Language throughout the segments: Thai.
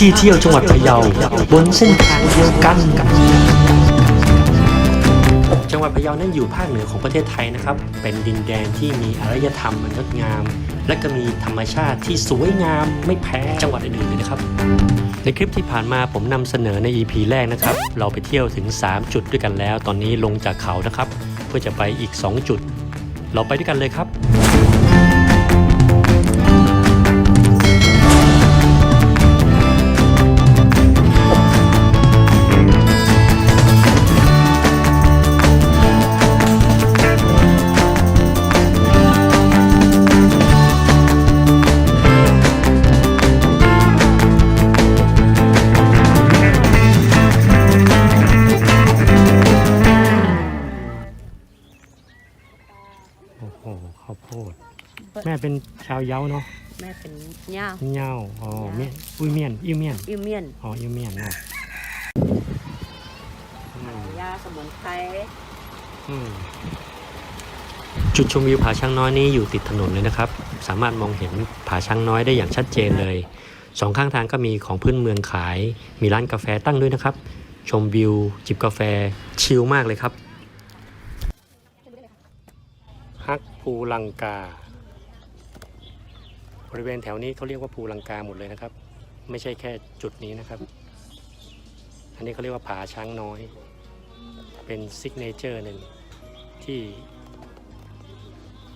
ที่เที่ยวจังหวัดพะเยาบนเส้นทางเดียวกันกับจังหวัดพะเยานั้นอยู่ภาคเหนือของประเทศไทยนะครับ เป็นดินแดนที่มีอารยธรรมมันงดงาม และก็มีธรรมชาติที่สวยงามไม่แพ้จังหวัดอื่นๆเลยนะครับ ในคลิปที่ผ่านมาผมนำเสนอใน EP แรกนะครับ เราไปเที่ยวถึง 3 จุดด้วยกันแล้ว ตอนนี้ลงจากเขานะครับ เพื่อจะไปอีก 2 จุด เราไปด้วยกันเลยครับ แม่เป็นชาวเย้าเนาะแม่เป็นย่าเย้าอ๋อเมียนอุ้ยเมียนอิ้วเมียนอิวเมียนอ๋ออิ้วเมียนเนาะอืมยาสมุนไพรอืมจุดชมวิวผาช้างน้อยนี้อยู่ติดถนนเลยนะครับ สามารถมองเห็นผาช้างน้อยได้อย่างชัดเจนเลยสองข้างทางก็มีของพื้นเมืองขาย มีร้านกาแฟตั้งด้วยนะครับ ชมวิว จิบกาแฟชิลมากเลยครับฮักภูลังกา บริเวณแถวนี้เขาเรียกว่าภูลังกาหมดเลยนะครับ ไม่ใช่แค่จุดนี้นะครับ อันนี้เขาเรียกว่าผาช้างน้อย เป็นซิกเนเจอร์หนึ่งที่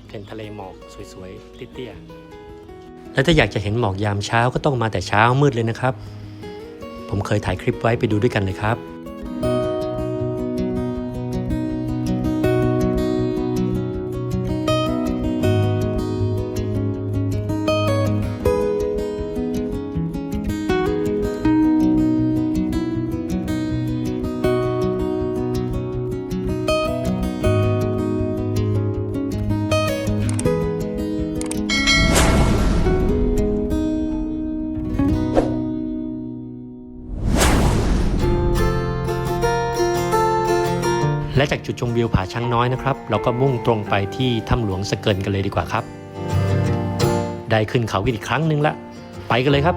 เป็นทะเลหมอกสวยๆเตี้ยๆและถ้าอยากจะเห็นหมอกยามเช้าก็ต้องมาแต่เช้ามืดเลยนะครับ ผมเคยถ่ายคลิปไว้ไปดูด้วยกันเลยครับ และจากจุดชมวิวผาช้างน้อยนะครับ เราก็มุ่งตรงไปที่ถ้ำหลวงสะเกินกันเลยดีกว่าครับ ได้ขึ้นเขากันอีกครั้งหนึ่งละ ไปกันเลยครับ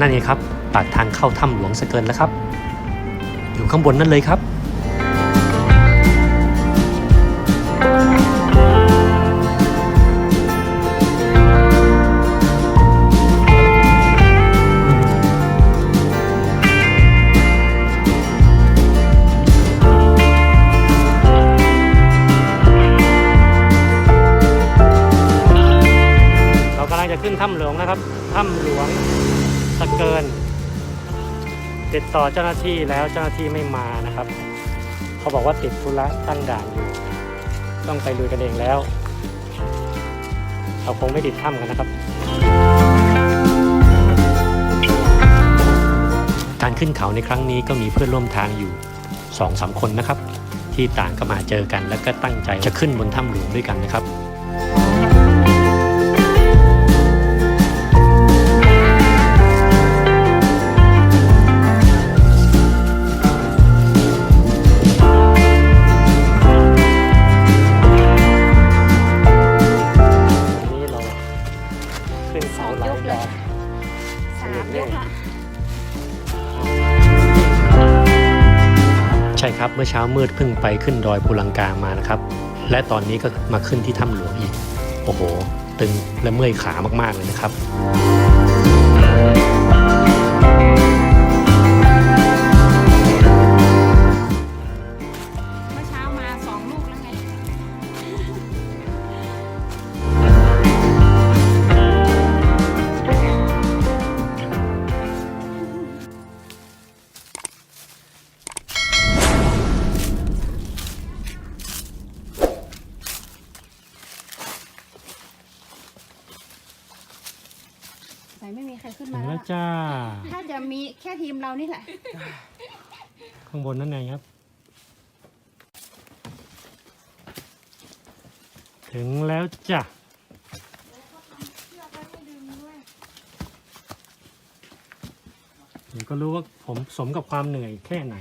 นั่นไงครับ ปากทางเข้าถ้ำหลวงสะเกินแล้วครับ อยู่ข้างบนนั่นเลยครับ น ติดต่อเจ้าหน้าที่แล้วเจ้าหน้าที่ไม่มานะครับ เขาบอกว่าติดธุระตั้งด่านอยู่ ต้องไปลุยกันเองแล้ว เราคงไม่ติดถ้ำกันนะครับ การขึ้นเขาในครั้งนี้ก็มีเพื่อนร่วมทางอยู่สองสามคนนะครับ ที่ต่างก็มาเจอกัน แล้วก็ตั้งใจจะขึ้นบนถ้ำหลวงด้วยกันนะครับ มื่อเช้ามืดเพิ่งไปขึ้นดอยภูลังกามานะครับ และตอนนี้ก็มาขึ้นที่ถ้ำหลวงอีก โอ้โห ตึงและเมื่อยขามากๆเลยนะครับ ใส่ไม่มีใครขึ้นถึมางแล้แล้ววจ้า ถ้าจะมีแค่ทีมเรานี่แหละ ข้างบนนั่นไงครับ ถึงแล้วจ้ะมีก็รู้ว่าผมสมกับความเหนื่อยแค่ไหน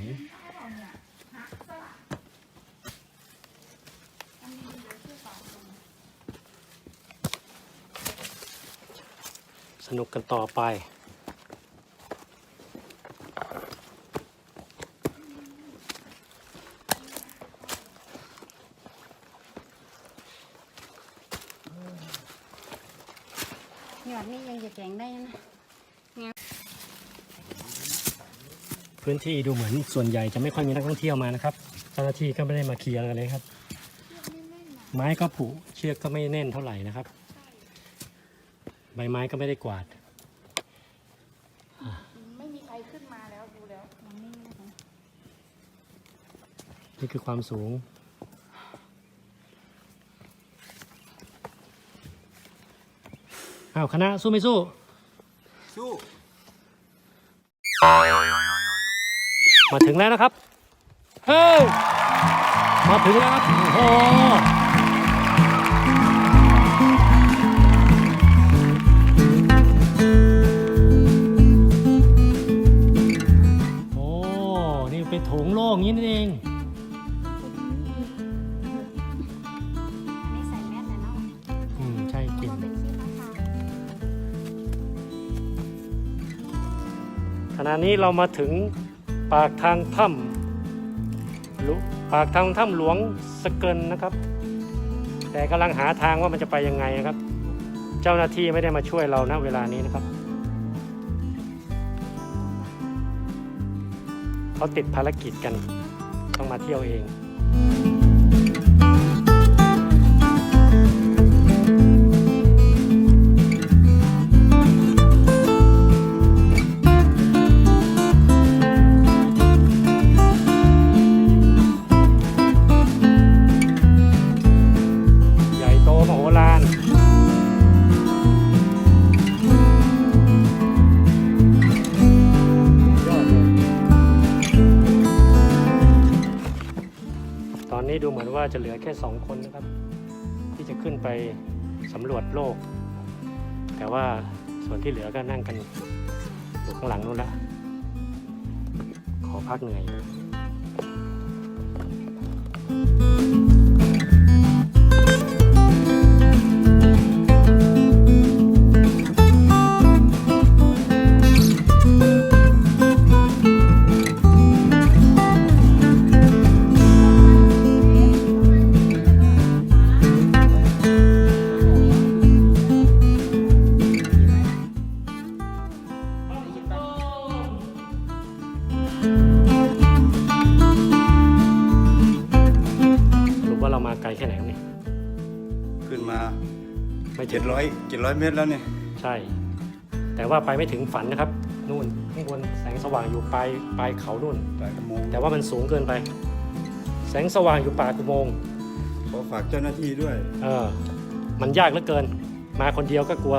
สนุกกันต่อไปหยอดนี่ยังจะแข็งได้นะพื้นที่ดูเหมือนส่วนใหญ่จะไม่ค่อยมีนักท่องเที่ยวมานะครับเจ้าหน้าที่ก็ไม่ได้มาเคลียร์อะไรเลยครับ ไม้ก็ผุเชือกก็ไม่แน่นเท่าไหร่นะครับ ใบไม้ก็ไม่ได้กวาด ไม่มีใครขึ้นมาแล้วดูแล้วยังไม่มีนะคะนี่คือความสูง อ้าวคณะสู้ไม่สู้ สู้ มาถึงแล้วนะครับ เฮ้ย มาถึงแล้วครับ โอ้โห นี้เรามาถึงปากทางถ้ำหลุปากทางถ้ำหลวงสเกินนะครับ แต่กำลังหาทางว่ามันจะไปยังไงนะครับ เจ้าหน้าที่ไม่ได้มาช่วยเรานะเวลานี้นะครับเขาติดภารกิจกันต้องมาเที่ยวเอง ว่าจะเหลือแค่สองคนนะครับ ที่จะขึ้นไปสำรวจโลก แต่ว่าส่วนที่เหลือก็นั่งกันอยู่ข้างหลังนู้นละ ขอพักเหนื่อย เรามาไกลแค่ไหนครับเนี่ยขึ้นมาไม่ถึเจ็งดร้อยเจ็ดร้อยเมตรแล้วเนี่ยใช่ แต่ว่าไปไม่ถึงฝันนะครับนู่นข้างบนแสงสว่างอยู่ปลายปลายเขานู่น ปลายกระโมงแต่ว่ามันสูงเกินไป แสงสว่างอยู่ปากอุโมงค์ขอฝากเจ้าหน้าที่ด้วย เออ มันยากเหลือเกิน มาคนเดียวก็กลัว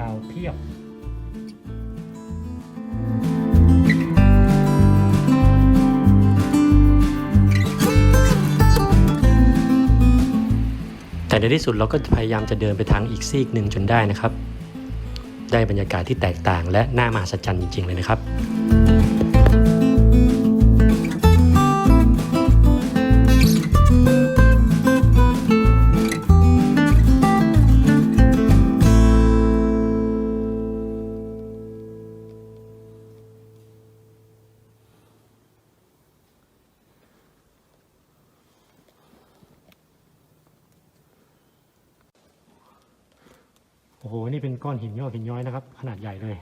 ข่างคาวเพียบแต่ในที่สุดเราก็พยายามจะเดินไปทางอีกซีกหนึ่งจนได้นะครับ ได้บรรยากาศที่แตกต่างและน่ามหัศจรรย์จริง ๆ เลยนะครับ โอ้โห นี่เป็นก้อนหินยอดหินย้อยนะครับ ขนาดใหญ่เลย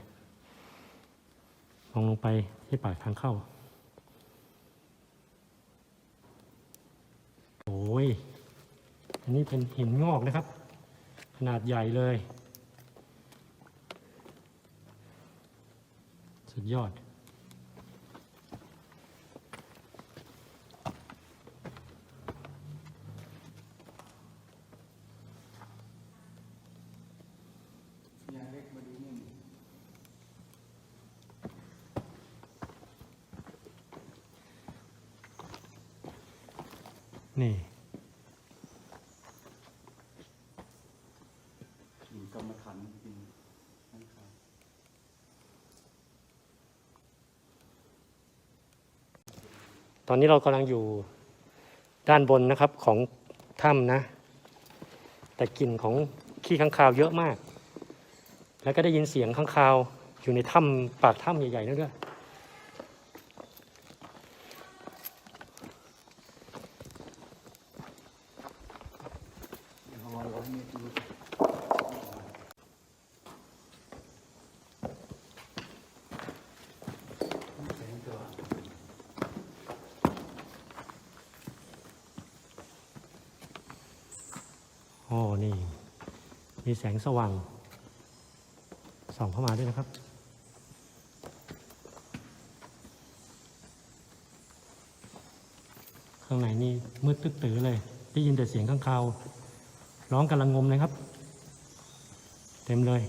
มองลงไปที่ปากทางเข้า โอ้ย อันนี้เป็นหินงอกนะครับ ขนาดใหญ่เลย สุดยอด ตอนนี้เรากำลังอยู่ด้านบนนะครับของถ้ำนะ แต่กลิ่นของขี้ข้างคาวเยอะมาก แล้วก็ได้ยินเสียงข้างคาวอยู่ในถ้ำปากถ้ำใหญ่ๆนั่นด้วย ร้อยร้อยเมตรดู โอ้ นี่ มีแสงสว่าง ส่องเข้ามาด้วยนะครับ ข้างในนี่มืดตึ๊ดตื้อเลย ได้ยินแต่เสียงข้างคาว ร้องกำลังงมเลยครับ เต็มเลย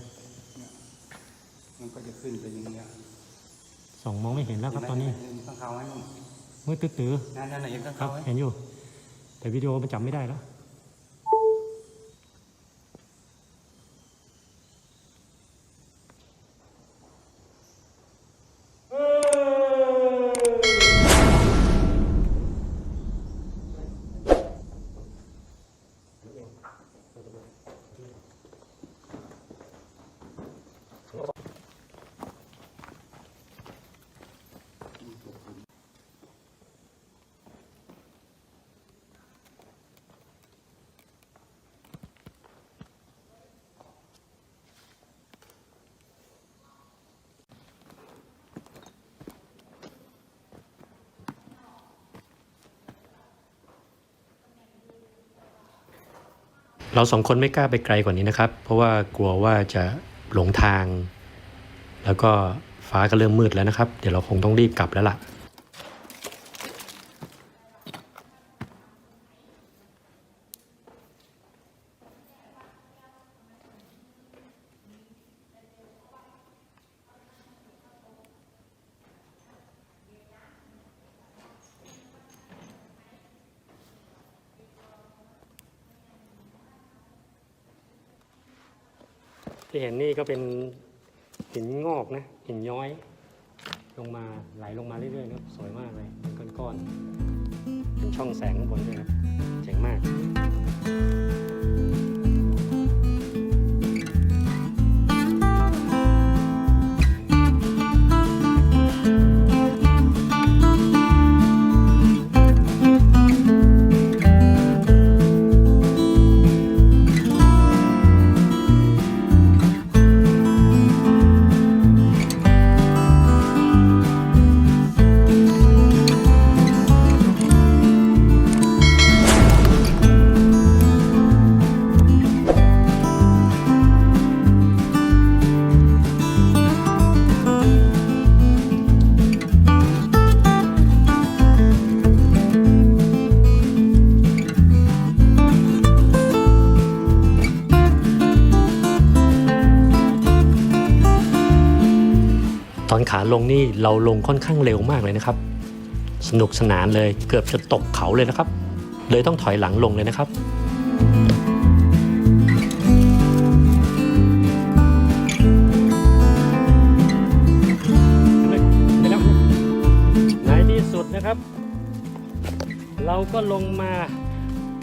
มันก็จะขึ้นไปอย่างเงี้ยส่องมองไม่เห็นแล้วครับตอนนี้เห็นข้างเขาไหมนุ่มมืดตึ๊ดตื้อนั่นนั่นไหนเห็นข้างครัเขาบไหมเห็นอยู่ แต่วิดีโอมันจับไม่ได้แล้ว เราสองคนไม่กล้าไปไกลกว่านี้นะครับ เพราะว่ากลัวว่าจะหลงทาง แล้วก็ฟ้าก็เริ่มมืดแล้วนะครับ เดี๋ยวเราคงต้องรีบกลับแล้วล่ะ ที่เห็นนี่ก็เป็นหินงอกนะหินย้อย ลงมาไหลลงมาเรื่อยๆนะครับสวยมากเลยเป็นก้อนๆเป็นช่องแสงข้างบนด้วยครับเจ๋งมาก ขาลงนี่เราลงค่อนข้างเร็วมากเลยนะครับ สนุกสนานเลยเกือบจะตกเขาเลยนะครับ เลยต้องถอยหลังลงเลยนะครับในที่สุดนะครับ เราก็ลงมา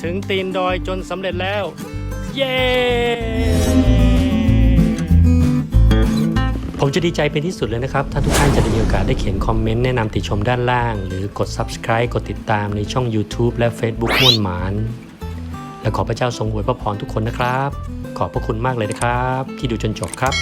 ถึงตีนดอยจนสำเร็จแล้ว เย้ ผมจะดีใจเป็นที่สุดเลยนะครับ ถ้าทุกท่านจะได้มีโอกาสได้เขียนคอมเมนต์แนะนำติชมด้านล่าง หรือกด subscribe กดติดตามในช่อง YouTube และ Facebook ม่วนหมาน และขอพระเจ้าทรงอวยพระพรทุกคนนะครับ ขอบพระคุณมากเลยนะครับ ที่ดูจนจบครับ